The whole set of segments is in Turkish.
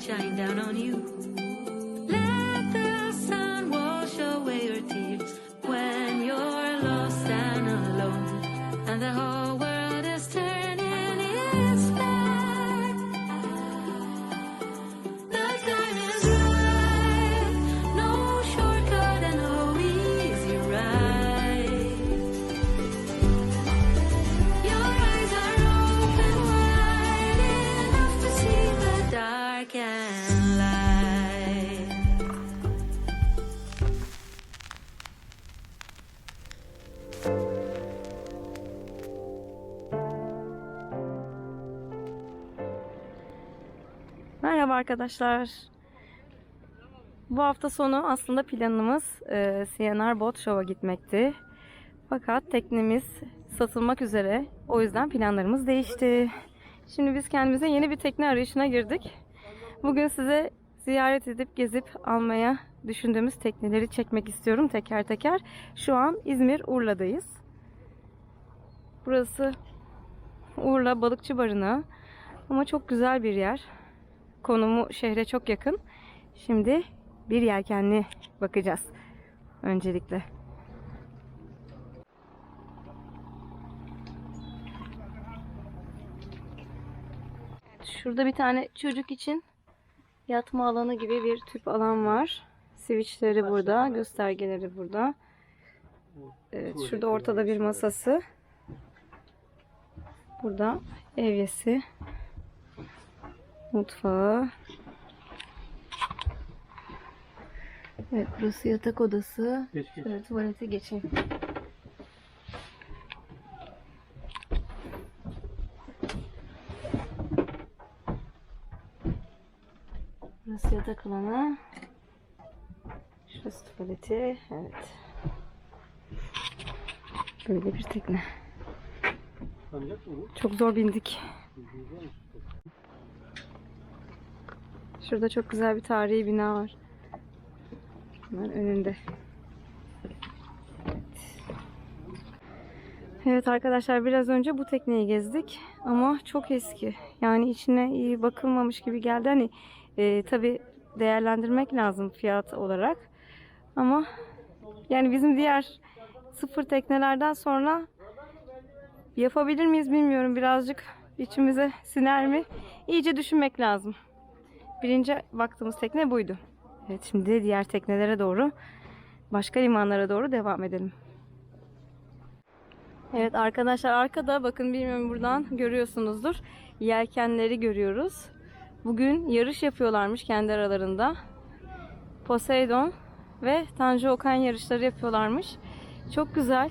shine down on you. Arkadaşlar. Bu hafta sonu aslında planımız e, CNR Boat Show'a gitmekti. Fakat teknemiz satılmak üzere. O yüzden planlarımız değişti. Şimdi biz kendimize yeni bir tekne arayışına girdik. Bugün size ziyaret edip gezip almaya düşündüğümüz tekneleri çekmek istiyorum teker teker. Şu an İzmir Urla'dayız. Burası Urla Balıkçı Barınağı. Ama çok güzel bir yer. Konumu şehre çok yakın. Şimdi bir yelkenli bakacağız. Öncelikle. Şurada bir tane çocuk için yatma alanı gibi bir tüp alan var. Switchleri burada, göstergeleri burada. Evet, şurada ortada bir masası. Burada evyesi, mutfağı. Evet, burası yatak odası. Geç geç. Şöyle tuvalete geçeyim. Burası yatak alanı. Şurası tuvaleti. Evet. Böyle bir tekne. Çok zor bindik. Şurada çok güzel bir tarihi bina var. Hemen önünde. Evet arkadaşlar biraz önce bu tekneyi gezdik ama çok eski. Yani içine iyi bakılmamış gibi geldi. Hani e, tabi değerlendirmek lazım fiyat olarak. Ama yani bizim diğer sıfır teknelerden sonra yapabilir miyiz bilmiyorum. Birazcık içimize siner mi? İyice düşünmek lazım. Birinci baktığımız tekne buydu. Evet şimdi diğer teknelere doğru başka limanlara doğru devam edelim. Evet arkadaşlar arkada bakın bilmiyorum buradan görüyorsunuzdur. Yelkenleri görüyoruz. Bugün yarış yapıyorlarmış kendi aralarında. Poseidon ve Tanju Okan yarışları yapıyorlarmış. Çok güzel.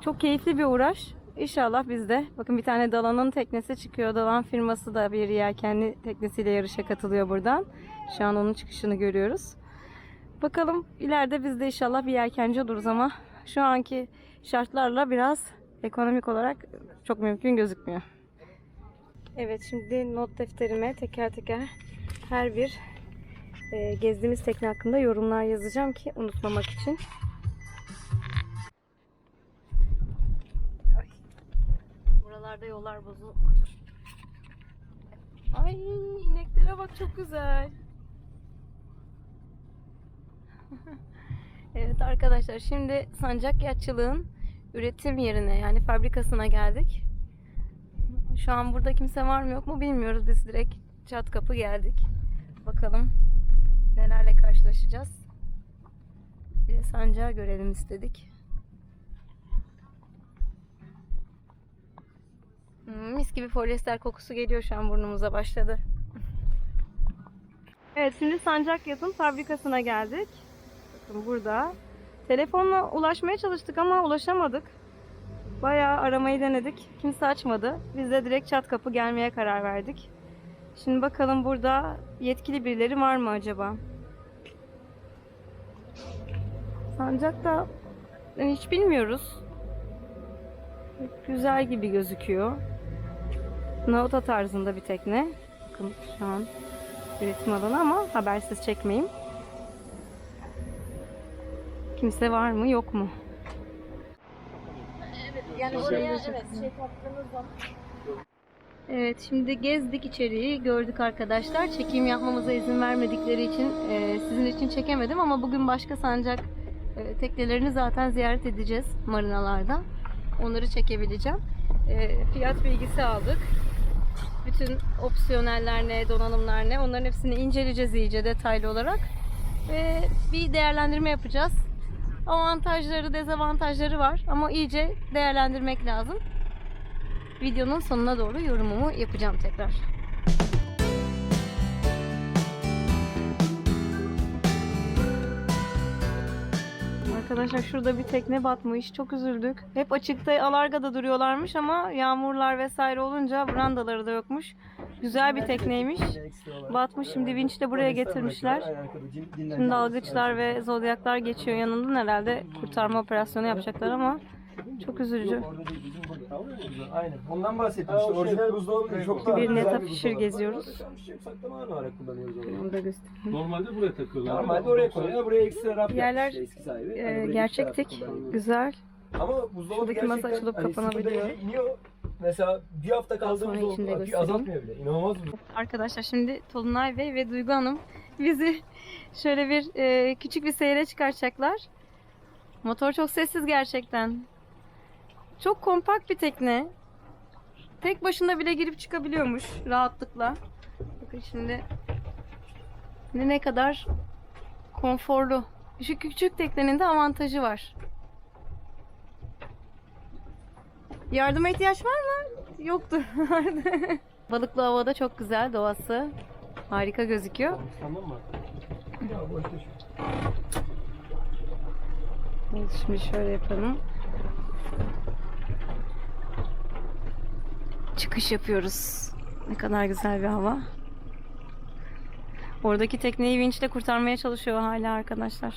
Çok keyifli bir uğraş. İnşallah biz de. Bakın bir tane Dalan'ın teknesi çıkıyor. Dalan firması da bir yelkenli teknesiyle yarışa katılıyor buradan. Şu an onun çıkışını görüyoruz. Bakalım ileride biz de inşallah bir yelkenci oluruz ama şu anki şartlarla biraz ekonomik olarak çok mümkün gözükmüyor. Evet şimdi not defterime teker teker her bir e, gezdiğimiz tekne hakkında yorumlar yazacağım ki unutmamak için. Buralarda yollar bozuk. Ay ineklere bak çok güzel. evet arkadaşlar şimdi Sancak Yatçılığın üretim yerine yani fabrikasına geldik. Şu an burada kimse var mı yok mu bilmiyoruz. Biz direkt çat kapı geldik. Bakalım nelerle karşılaşacağız. Bir de sancağı görelim istedik. Mis gibi polyester kokusu geliyor şu an burnumuza başladı. Evet şimdi Sancak Yat'ın fabrikasına geldik. Bakın burada. Telefonla ulaşmaya çalıştık ama ulaşamadık. Bayağı aramayı denedik. Kimse açmadı. Biz de direkt çat kapı gelmeye karar verdik. Şimdi bakalım burada yetkili birileri var mı acaba? Sancak'ta yani hiç bilmiyoruz. Güzel gibi gözüküyor. Nauta tarzında bir tekne. Bakın şu an üretim alanı ama habersiz çekmeyeyim. Kimse var mı yok mu? Yani oraya evet şey zaman Evet şimdi gezdik içeriği gördük arkadaşlar. Çekim yapmamıza izin vermedikleri için e, sizin için çekemedim ama bugün başka sancak e, teknelerini zaten ziyaret edeceğiz marinalarda. Onları çekebileceğim. E, fiyat bilgisi aldık. Bütün opsiyoneller ne, donanımlar ne onların hepsini inceleyeceğiz iyice detaylı olarak. Ve bir değerlendirme yapacağız. Avantajları, dezavantajları var ama iyice değerlendirmek lazım. Videonun sonuna doğru yorumumu yapacağım tekrar. Arkadaşlar şurada bir tekne batmış. Çok üzüldük. Hep açıkta alargada duruyorlarmış ama yağmurlar vesaire olunca brandaları da yokmuş. Güzel bir tekneymiş. Batmış şimdi vinç de buraya getirmişler. Şimdi dalgıçlar ve zodyaklar geçiyor yanından herhalde kurtarma operasyonu yapacaklar ama çok üzücü. Aynen. Ondan bahsettim. İşte orijinal buzdolabı çok daha Bir güzel Neta buzdolabı. geziyoruz. Saklama alanı olarak kullanıyoruz onu. Da göstereyim. Normalde buraya takıyorlar. Normalde oraya koyuyor. Buraya ekstra raf Yerler, yapmış eski sahibi. Ee, Hani buraya gerçek tek, güzel. Ama buzdolabı Şuradaki masa açılıp hani kapanabiliyor. iniyor. Mesela bir hafta kaldığımız göstereyim. azaltmıyor bile. İnanılmaz bir Arkadaşlar şimdi Tolunay Bey ve Duygu Hanım bizi şöyle bir e, küçük bir seyre çıkartacaklar. Motor çok sessiz gerçekten. Çok kompakt bir tekne. Tek başına bile girip çıkabiliyormuş rahatlıkla. Bakın şimdi ne ne kadar konforlu. Şu küçük teknenin de avantajı var. Yardıma ihtiyaç var mı? Yoktur. Balıklı havada çok güzel doğası. Harika gözüküyor. Tamam mı? Şimdi şöyle yapalım. Çıkış yapıyoruz. Ne kadar güzel bir hava. Oradaki tekneyi vinçle kurtarmaya çalışıyor hala arkadaşlar.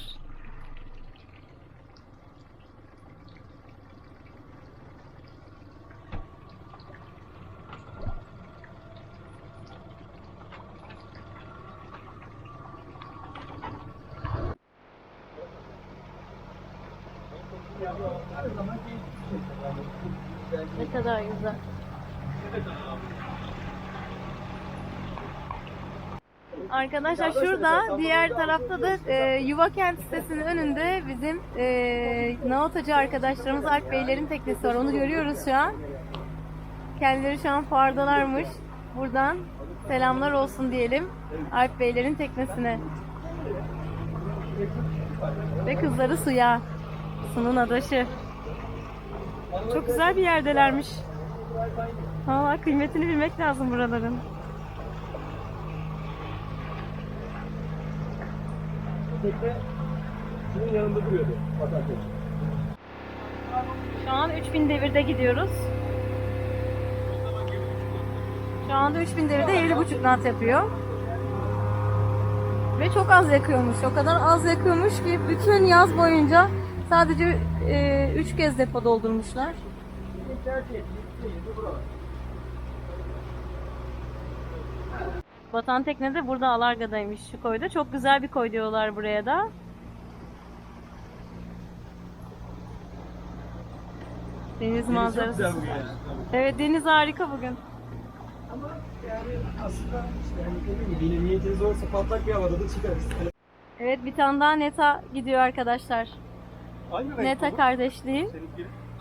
Ne kadar güzel. Arkadaşlar şurada diğer tarafta da e, Yuva Kent sitesinin önünde bizim e, Naotacı arkadaşlarımız Alp Beylerin teknesi var. Onu görüyoruz şu an. Kendileri şu an fuardalarmış. Buradan selamlar olsun diyelim Alp Beylerin teknesine. Ve kızları suya. Sunun adaşı. Çok güzel bir yerdelermiş. Valla kıymetini bilmek lazım buraların. Tekne yanında duruyordu. Batarken. Şu an 3000 devirde gidiyoruz. Şu anda 3000 devirde 7,5 knot yapıyor. Ve çok az yakıyormuş. O kadar az yakıyormuş ki bütün yaz boyunca sadece 3 kez depo doldurmuşlar. Batan tekne de burada Alarga'daymış şu koyda. Çok güzel bir koy diyorlar buraya da. Deniz manzarası. Çok güzel bu ya. Evet deniz harika bugün. Ama yani aslında işte gibi yine niyetiniz olursa patlak bir havada da çıkarız. Evet bir tane daha Neta gidiyor arkadaşlar. Aynı Neta kardeşliği.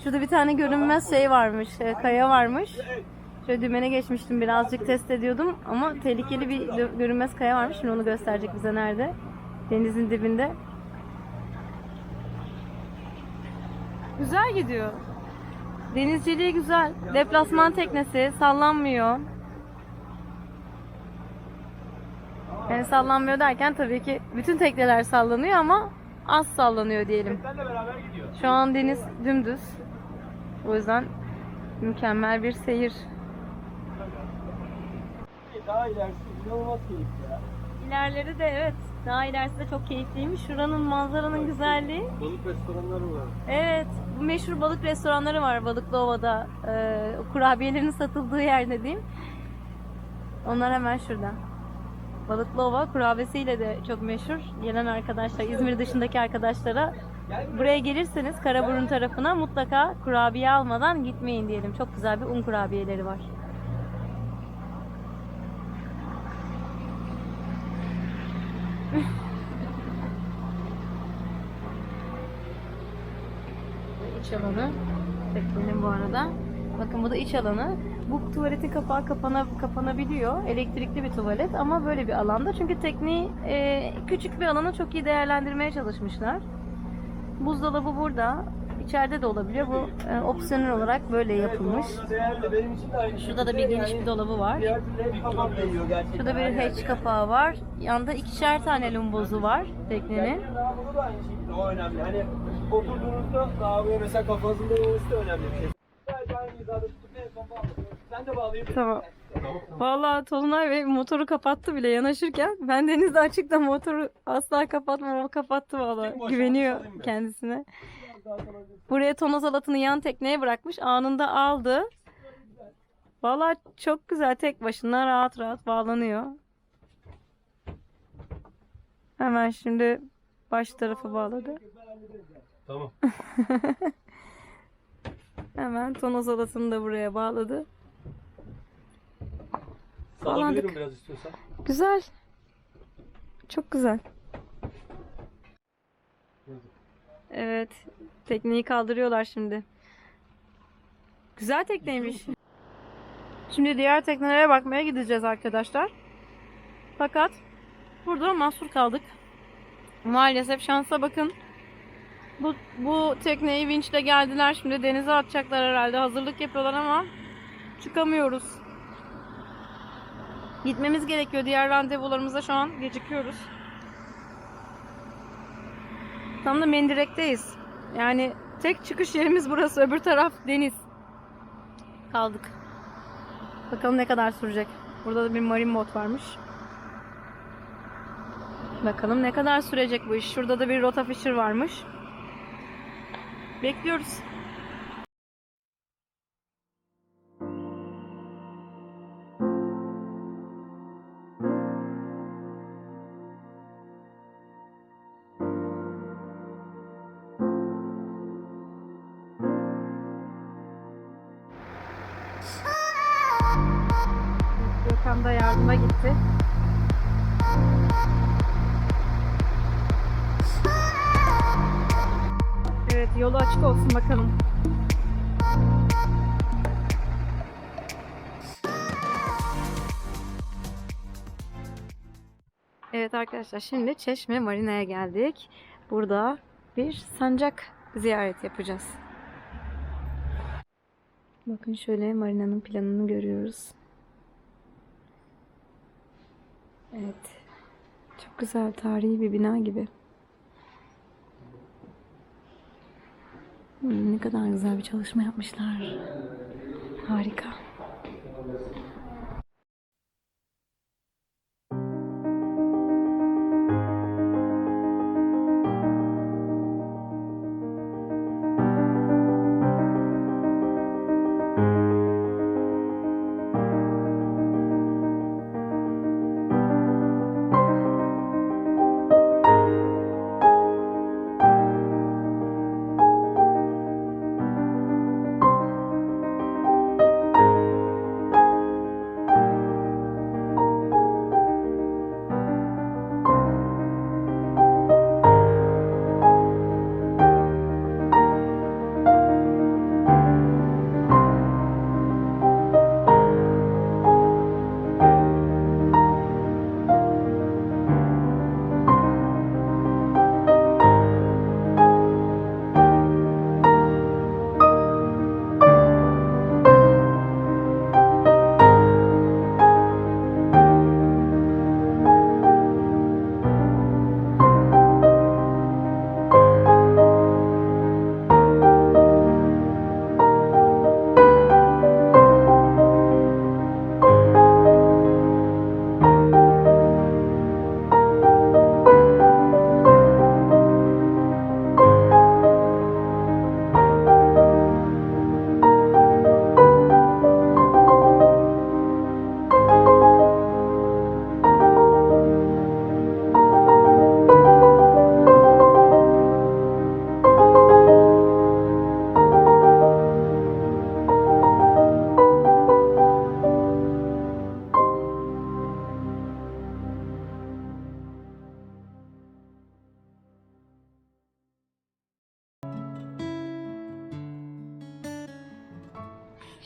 Şurada bir tane görünmez şey varmış, e, kaya varmış. Şöyle dümene geçmiştim birazcık test ediyordum ama tehlikeli bir gö- görünmez kaya varmış. Şimdi onu gösterecek bize nerede. Denizin dibinde. Güzel gidiyor. Denizciliği güzel. Deplasman teknesi sallanmıyor. Yani sallanmıyor derken tabii ki bütün tekneler sallanıyor ama az sallanıyor diyelim. Şu an deniz dümdüz. O yüzden mükemmel bir seyir. Daha ilerisi inanılmaz keyifli ya. İlerleri de evet. Daha ilerisi de çok keyifliymiş. Şuranın manzaranın güzelliği. Balık restoranları var. Evet. Bu meşhur balık restoranları var Balıklıova'da. Ee, kurabiyelerin satıldığı yer dediğim. Onlar hemen şurada. Balıklıova kurabiyesiyle de çok meşhur. Gelen arkadaşlar, İzmir dışındaki arkadaşlara buraya gelirseniz Karaburun tarafına mutlaka kurabiye almadan gitmeyin diyelim. Çok güzel bir un kurabiyeleri var. iç alanı. Teknenin bu arada. Bakın bu da iç alanı. Bu tuvaletin kapağı kapana, kapanabiliyor. Elektrikli bir tuvalet ama böyle bir alanda. Çünkü tekneyi e, küçük bir alanı çok iyi değerlendirmeye çalışmışlar. Buzdolabı burada. İçeride de olabiliyor. Bu e, opsiyonel olarak böyle yapılmış. Şurada da bir geniş bir dolabı var. Şurada bir hatch kapağı var. Yanında ikişer tane lumbozu var teknenin. O önemli. Oturduğunuzda lavaboya mesela kafanızın olması da önemli bir şey. Sadece aynı hizada tutup en son. Sen de bağlayabilirsin. Tamam. Vallahi Tolunay Bey motoru kapattı bile yanaşırken. Ben denizde açıkta motoru asla kapatmam. O kapattı başına Güveniyor kendisine. Daha bir- Buraya tonoz alatını yan tekneye bırakmış. Anında aldı. Vallahi çok güzel. Tek başına rahat rahat bağlanıyor. Hemen şimdi baş tarafı bağladı. Tamam. Hemen tonoz alatını da buraya bağladı. Salabilirim biraz istiyorsan. Güzel. Çok güzel. Evet. Tekneyi kaldırıyorlar şimdi. Güzel tekneymiş. Şimdi diğer teknelere bakmaya gideceğiz arkadaşlar. Fakat burada mahsur kaldık. Maalesef şansa bakın. Bu, bu tekneyi vinçle geldiler. Şimdi denize atacaklar herhalde. Hazırlık yapıyorlar ama çıkamıyoruz. Gitmemiz gerekiyor. Diğer randevularımıza şu an gecikiyoruz. Tam da Mendirek'teyiz. Yani tek çıkış yerimiz burası. Öbür taraf deniz. Kaldık. Bakalım ne kadar sürecek. Burada da bir marine bot varmış. Bakalım ne kadar sürecek bu iş. Şurada da bir rota fisher varmış. Bekliyoruz. Gökhan da yardıma gitti. Yolu açık olsun bakalım. Evet arkadaşlar şimdi Çeşme Marina'ya geldik. Burada bir sancak ziyaret yapacağız. Bakın şöyle marinanın planını görüyoruz. Evet. Çok güzel tarihi bir bina gibi. Ne kadar güzel bir çalışma yapmışlar. Harika.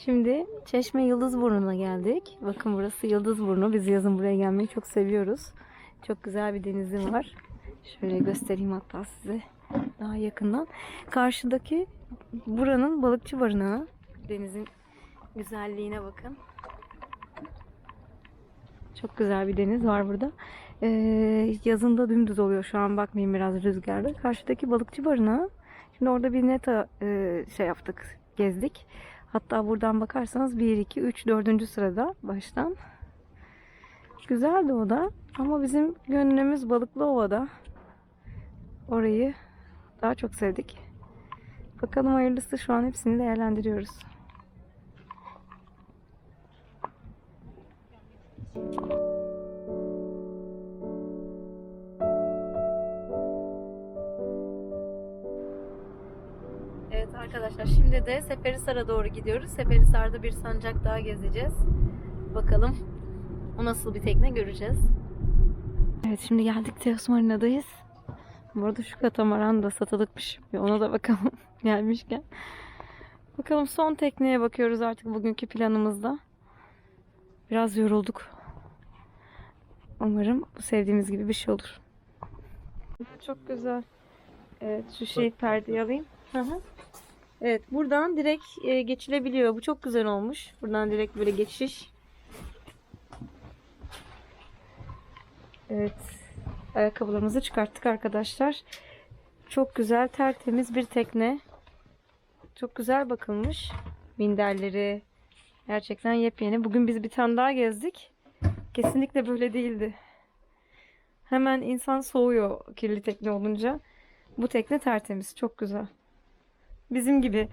Şimdi Çeşme Yıldızburnu'na geldik. Bakın burası Yıldızburnu. Biz yazın buraya gelmeyi çok seviyoruz. Çok güzel bir denizi var. Şöyle göstereyim hatta size daha yakından. Karşıdaki buranın balıkçı barınağı. Denizin güzelliğine bakın. Çok güzel bir deniz var burada. Ee, yazında dümdüz oluyor şu an bakmayın biraz rüzgarda. Karşıdaki balıkçı barınağı. Şimdi orada bir neta e, şey yaptık, gezdik. Hatta buradan bakarsanız 1, 2, 3, 4. sırada baştan. Güzeldi o da. Ama bizim gönlümüz Balıklı Ova'da. Orayı daha çok sevdik. Bakalım hayırlısı şu an hepsini değerlendiriyoruz. Arkadaşlar şimdi de Seferihisar'a doğru gidiyoruz. Seferihisar'da bir sancak daha gezeceğiz. Bakalım o nasıl bir tekne göreceğiz. Evet şimdi geldik Teos Marina'dayız. Bu arada şu katamaran da satılıkmış. Bir ona da bakalım gelmişken. Bakalım son tekneye bakıyoruz artık bugünkü planımızda. Biraz yorulduk. Umarım sevdiğimiz gibi bir şey olur. Çok güzel. Evet şu şey perdeyi alayım. Hı hı. Evet buradan direkt e, geçilebiliyor. Bu çok güzel olmuş. Buradan direkt böyle geçiş. Evet. Ayakkabılarımızı çıkarttık arkadaşlar. Çok güzel tertemiz bir tekne. Çok güzel bakılmış. Minderleri gerçekten yepyeni. Bugün biz bir tane daha gezdik. Kesinlikle böyle değildi. Hemen insan soğuyor kirli tekne olunca. Bu tekne tertemiz. Çok güzel. Bizim gibi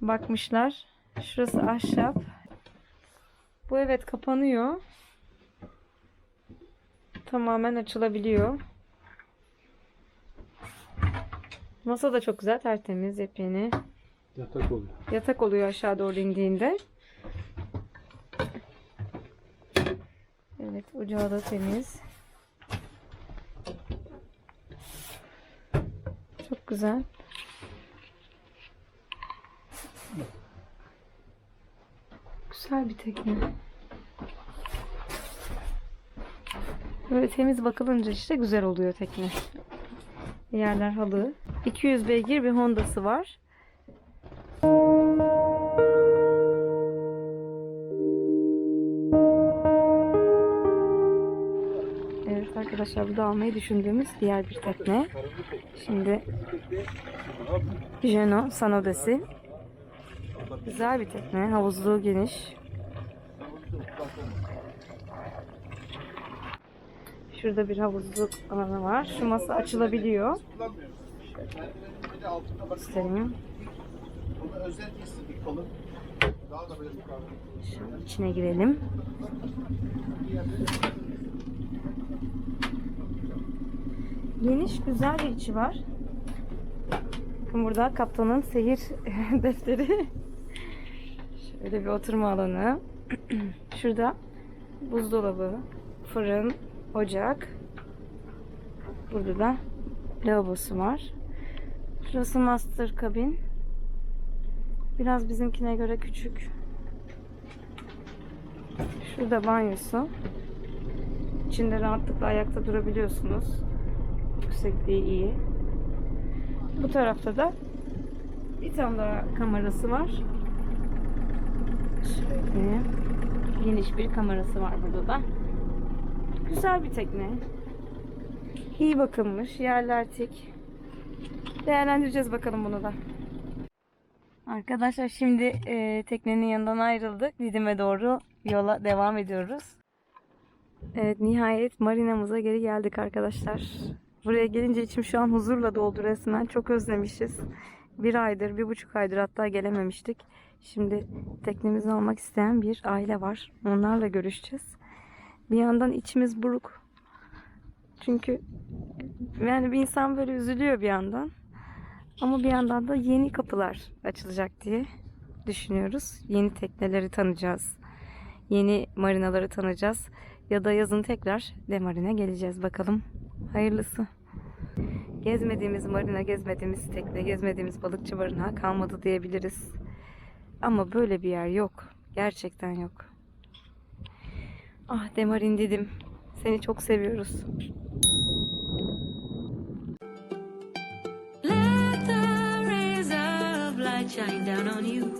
bakmışlar. Şurası ahşap. Bu evet kapanıyor. Tamamen açılabiliyor. Masa da çok güzel, tertemiz, yepyeni. Yatak oluyor. Yatak oluyor aşağı doğru indiğinde. Evet, ocağı da temiz. Çok güzel. Güzel bir tekne. Böyle temiz bakılınca işte güzel oluyor tekne. Yerler halı. 200 beygir bir Honda'sı var. Evet arkadaşlar bu da almayı düşündüğümüz diğer bir tekne. Şimdi Jeno Sanodesi. Güzel bir tekne. Havuzluğu geniş. Şurada bir havuzluk alanı var. Şu masa açılabiliyor. Göstereyim. Şöyle içine girelim. Geniş, güzel bir içi var. Burada kaptanın seyir defteri. Şöyle bir oturma alanı. Şurada buzdolabı, fırın, ocak. Burada da lavabosu var. Şurası master kabin. Biraz bizimkine göre küçük. Şurada banyosu. İçinde rahatlıkla ayakta durabiliyorsunuz. Yüksekliği iyi. Bu tarafta da bir tane daha kamerası var. Şöyle geniş bir kamerası var burada da. Güzel bir tekne. İyi bakılmış. Yerler tik. Değerlendireceğiz bakalım bunu da. Arkadaşlar şimdi e, teknenin yanından ayrıldık. Didim'e doğru yola devam ediyoruz. Evet nihayet marinamıza geri geldik arkadaşlar. Buraya gelince içim şu an huzurla doldu resmen. Çok özlemişiz. Bir aydır, bir buçuk aydır hatta gelememiştik. Şimdi teknemizi almak isteyen bir aile var. Onlarla görüşeceğiz. Bir yandan içimiz buruk. Çünkü yani bir insan böyle üzülüyor bir yandan. Ama bir yandan da yeni kapılar açılacak diye düşünüyoruz. Yeni tekneleri tanıyacağız. Yeni marinaları tanıyacağız. Ya da yazın tekrar demarine geleceğiz bakalım. Hayırlısı. Gezmediğimiz marina, gezmediğimiz tekne, gezmediğimiz balıkçı barınağı kalmadı diyebiliriz. Ama böyle bir yer yok. Gerçekten yok. Ah Demarin dedim. Seni çok seviyoruz. Let the rays of light shine down on you.